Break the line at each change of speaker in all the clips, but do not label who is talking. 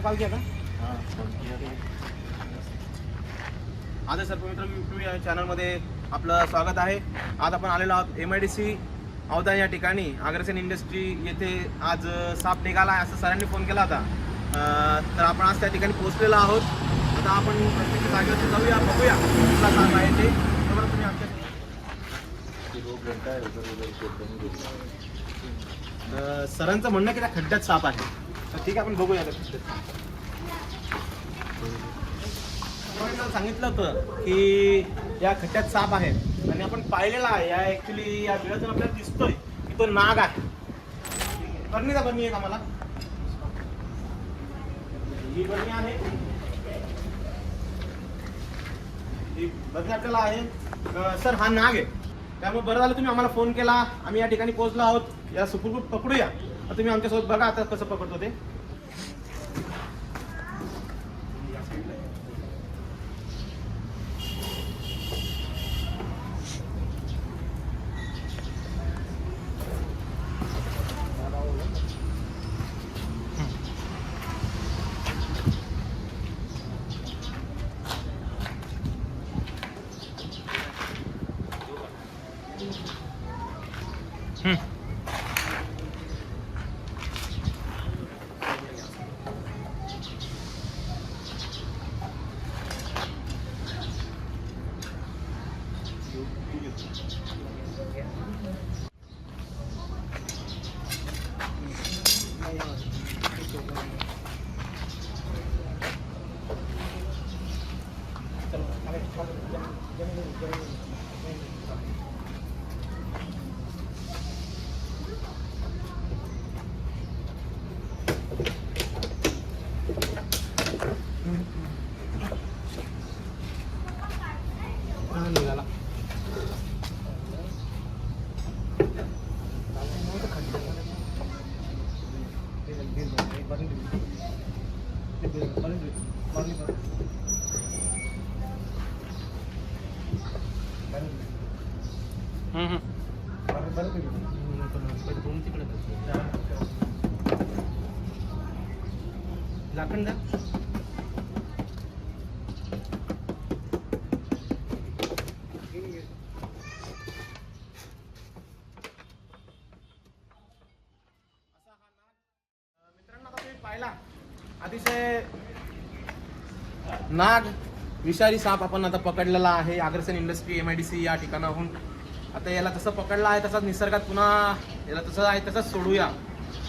Call KIA था? आज sir पवित्र यूट्यूब या चॅनलमध्ये आपलं स्वागत आहे. आज आपण आलेलो आहोत M I D C Awadhan या ठिकाणी. अग्रसेन इंडस्ट्री येथे आज साप निघाला आहे असं सरांनी फोन केला होता. तर आपण आज त्या ठिकाणी पोहोचलेलो आहोत. आता आपण प्रत्येक जागेवर जाऊया बघूया कुठला साप आहे ते. बरोबर तुम्ही आमच्या सरांचं म्हणणं की त्या खड्ड्यात साप आहे. ठीक आहे आपण बघूया सांगितलं होतं की या खट्ट्यात साप आहे आणि आपण पाहिलेला आहे. या ऍक्च्युली या वेळातून आपल्याला दिसतोय की तो नाग आहे. बरणी का बरणी आहे आम्हाला. ही बरणी आहे. ही बरणी आपल्याला आहे. सर हा नाग आहे. त्यामुळे बरं झालं तुम्ही आम्हाला फोन केला. आम्ही या ठिकाणी पोहोचलो आहोत. या सुखरूप पकडूया. तुम्ही आमच्यासोबत बघा आता कसं पकडतो ते. हा, निघाला लाकण द्या मित्रांनो पाहिला. अतिशय नाग विषारी साप आपण आता पकडलेला आहे. Agrasen industry M I D C या ठिकाणाहून. आता याला तसं पकडला आहे तसाच निसर्गात पुन्हा याला तसं आहे तसंच सोडूया.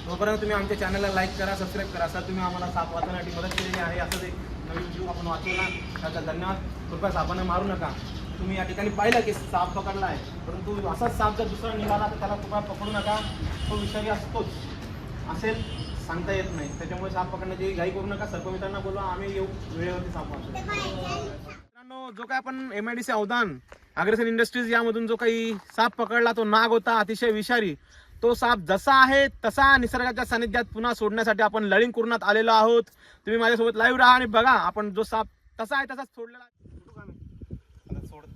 तोपर्यंत तुम्ही आमच्या चॅनलला लाईक करा सबस्क्राईब करा. सर तुम्ही आम्हाला साप वाचवण्यासाठी मदत केलेली आहे असं एक नवीन व्हिडिओ आपण वाचवला. त्याचा धन्यवाद. कृपया सापाने मारू नका. तुम्ही या ठिकाणी पाहिलं की साप पकडला आहे. परंतु असाच साप जर दुसरा निघाला तर त्याला कृपया पकडू नका. तो विषारी असतोच. असेल सांगता येत नाही. त्याच्यामुळे साप पकडण्याची घाई करू नका. सर्पमित्रांना बोलवा. आम्ही येऊ. वेळेवरती साप वाचू मित्रांनो जो काय आपण M I D C Awadhan Agrasen industries यामधून जो काही साप पकडला तो नाग होता अतिशय विषारी. तो साप जसा आहे तसा निसर्गाच्या सानिध्यात पुन्हा सोडण्यासाठी आपण लढिंग कुरणात आलेलो आहोत. तुम्ही माझ्यासोबत लाईव्ह राहा आणि बघा आपण जो साप तसा आहे तसाच सोडलेला सोडून